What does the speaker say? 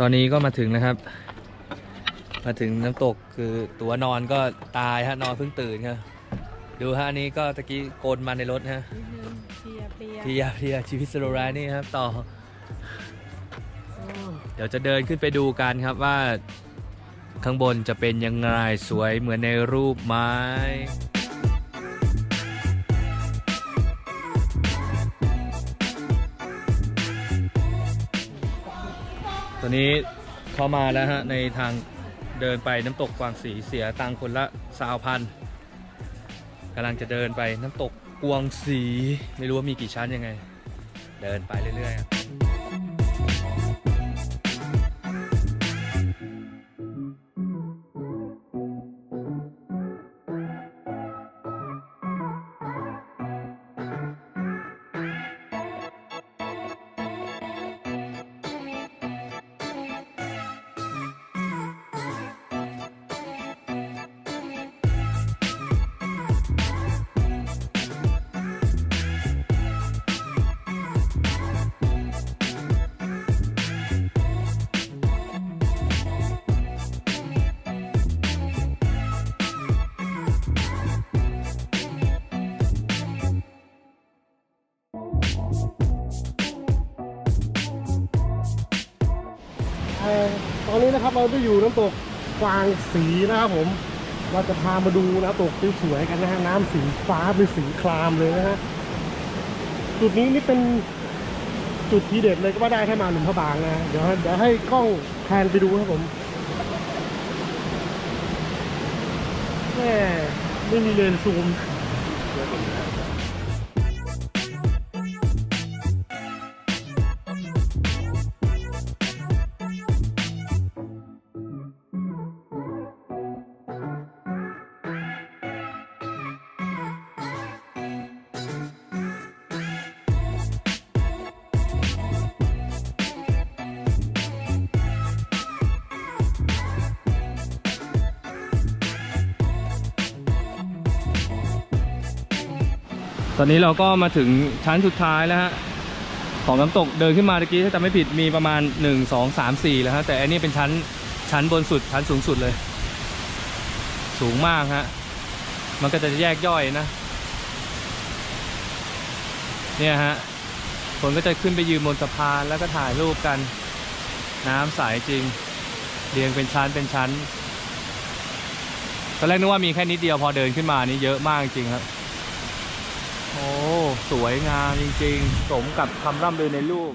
ตอนนี้ก็มาถึงนะครับ มาถึงน้ำตกคือตัวนอนก็ตายฮะนอนเพิ่งตื่นครับดูฮะอันนี้ก็ตะกี้โกนมาในรถฮะนิดนึงเพลียเพลียเพลียเพลียชีวิตสโลว์ไลน์นี่ครับต่อ เดี๋ยวจะเดินขึ้นไปดูกันครับว่าข้างบนจะเป็นยังไงสวยเหมือนในรูปไหม้ ตอนนี้เข้ามาแล้วฮะในทางเดินไปน้ำตกกวางสีเสียตังค์คนละสาวพันกำลังจะเดินไปน้ำตกกวางสี ไม่รู้ว่ามีกี่ชั้นยังไง เดินไปเรื่อยๆ ตอนนี้นะครับเราได้อยู่น้ำตกกวางสีนะครับผม เราจะพามาดูน้ำตกสวยๆกันนะฮะน้ำสีฟ้าเป็นสีครามเลยนะฮะจุดนี้นี่เป็นจุดทีเด็ดเลยก็ว่าได้ถ้ามาหลุมพระบางนะฮะเดี๋ยวเดี๋ยวให้กล้องแพนไปดูครับผมแม่ไม่มีเลนส์ซูม ตอนนี้เราก็มาถึงชั้นสุดท้ายแล้วฮะของน้ำตกเดินขึ้นมาตะกี้ถ้าจำไม่ผิดมีประมาณ 1 2 3 4 แล้วฮะแต่อันนี้เป็นชั้นชั้นบนสุดชั้นสูงสุดเลย สูงมากฮะมันก็จะแยกย่อยนะ เนี่ยฮะคนก็จะขึ้นไปยืนบนสะพานแล้วก็ถ่ายรูปกัน น้ำใสจริง เรียงเป็นชั้นเป็นชั้นตอนแรกนึกว่ามีแค่นิดเดียวพอเดินขึ้นมานี่เยอะมากจริงครับ โอ้ สวยงามจริงๆ สมกับคำร่ำลือในรูป